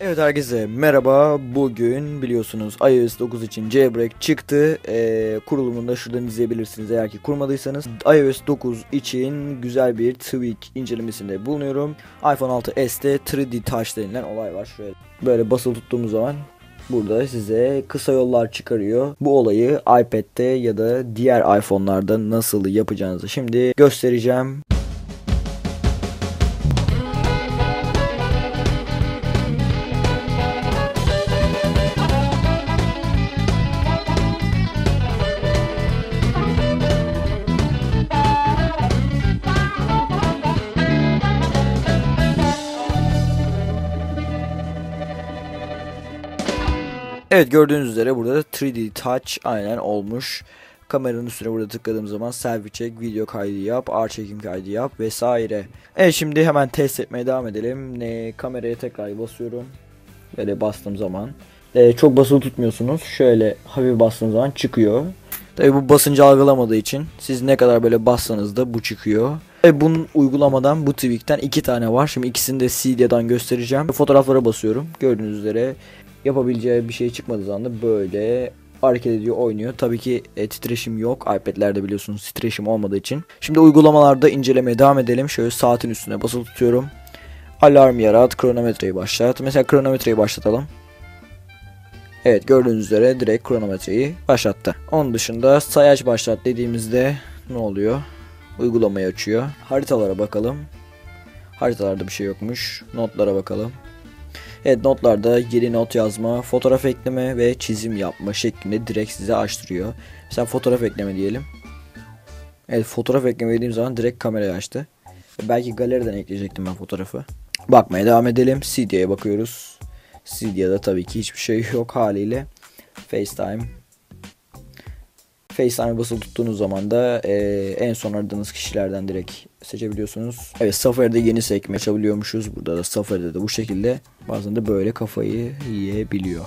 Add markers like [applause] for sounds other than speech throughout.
Evet herkese merhaba. Bugün biliyorsunuz iOS 9 için jailbreak çıktı. Ee, kurulumunu da şuradan izleyebilirsiniz eğer ki kurmadıysanız. iOS 9 için güzel bir tweak incelemesinde bulunuyorum. iPhone 6s'te 3D Touch denilen olay var. Şöyle böyle basılı tuttuğumuz zaman burada size kısa yollar çıkarıyor. Bu olayı iPad'de ya da diğer iPhone'larda nasıl yapacağınızı şimdi göstereceğim. Evet gördüğünüz üzere burada da 3D Touch aynen olmuş. Kameranın üstüne burada tıkladığım zaman selfie çek, video kaydı yap, ağır çekim kaydı yap vesaire. Evet şimdi hemen test etmeye devam edelim. Ne, kameraya tekrar basıyorum. Böyle bastığım zaman. E, çok basılı tutmuyorsunuz. Şöyle hafif bastığım zaman çıkıyor. Tabi bu basıncı algılamadığı için siz ne kadar böyle bassanız da bu çıkıyor. Ve bunun uygulamadan bu tweak'ten iki tane var. Şimdi ikisini de CD'den göstereceğim. Fotoğraflara basıyorum. Gördüğünüz üzere yapabileceği bir şey çıkmadığı zaman da böyle hareket ediyor oynuyor. Tabii ki e, titreşim yok. iPad'lerde biliyorsunuz titreşim olmadığı için. Şimdi uygulamalarda incelemeye devam edelim. Şöyle saatin üstüne basılı tutuyorum. Alarm yarat, kronometreyi başlat. Mesela kronometreyi başlatalım. Evet gördüğünüz üzere direkt kronometreyi başlattı. Onun dışında sayaç başlat dediğimizde ne oluyor? Uygulamayı açıyor. Haritalara bakalım. Haritalarda bir şey yokmuş. Notlara bakalım. Evet notlarda yeni not yazma, fotoğraf ekleme ve çizim yapma şeklinde direkt size açtırıyor. Mesela fotoğraf ekleme diyelim. Evet fotoğraf ekleme dediğim zaman direkt kamerayı açtı. Belki galeriden ekleyecektim ben fotoğrafı. Bakmaya devam edelim. CD'ye bakıyoruz. CD'de tabii ki hiçbir şey yok haliyle. FaceTime. FaceTime'ı basılı tuttuğunuz zaman da e, en son aradığınız kişilerden direkt seçebiliyorsunuz. Evet Safari'de yeni sekme açabiliyormuşuz. Burada da Safari'de de bu şekilde bazen de böyle kafayı yiyebiliyor.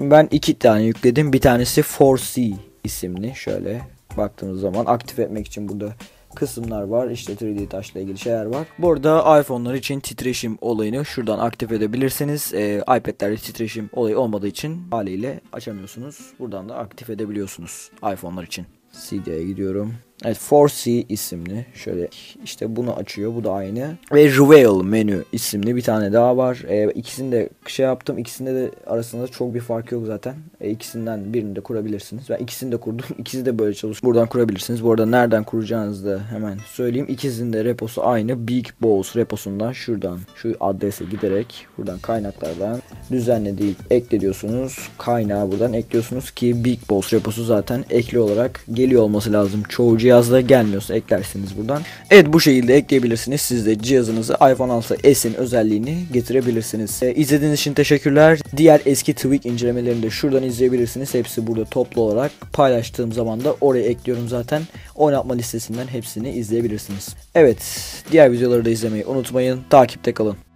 Ben iki tane yükledim. Bir tanesi 4C isimli. Şöyle baktığımız zaman aktif etmek için burada kısımlar var. İşte 3D taşla ilgili şeyler var. Burada iPhone'lar için titreşim olayını şuradan aktif edebilirsiniz. Ee, iPad'lerde titreşim olayı olmadığı için haliyle açamıyorsunuz. Buradan da aktif edebiliyorsunuz iPhone'lar için. CD'ye gidiyorum. Evet 4C isimli. Şöyle işte bunu açıyor. Bu da aynı. Ve Reveal menü isimli bir tane daha var. E, ikisini de şey yaptım. İkisinde de arasında çok bir fark yok zaten. E, ikisinden birini de kurabilirsiniz. Ben ikisini de kurdum. [laughs] İkisi de böyle çalışıyor. Buradan kurabilirsiniz. Bu arada nereden kuracağınızı da hemen söyleyeyim. İkisinin de reposu aynı. Big Boss reposundan şuradan şu adrese giderek buradan kaynaklardan düzenle deyip ekle diyorsunuz. Kaynağı buradan ekliyorsunuz ki Big Boss reposu zaten ekli olarak geliyor olması lazım. Çoğu cihazda gelmiyorsa eklersiniz buradan. Evet bu şekilde ekleyebilirsiniz. Siz de cihazınızı iPhone 6s'in özelliğini getirebilirsiniz. Ee, izlediğiniz için teşekkürler. Diğer eski tweak incelemelerini de şuradan izleyebilirsiniz. Hepsi burada toplu olarak paylaştığım zaman da oraya ekliyorum zaten. Oynatma listesinden hepsini izleyebilirsiniz. Evet diğer videoları da izlemeyi unutmayın. Takipte kalın.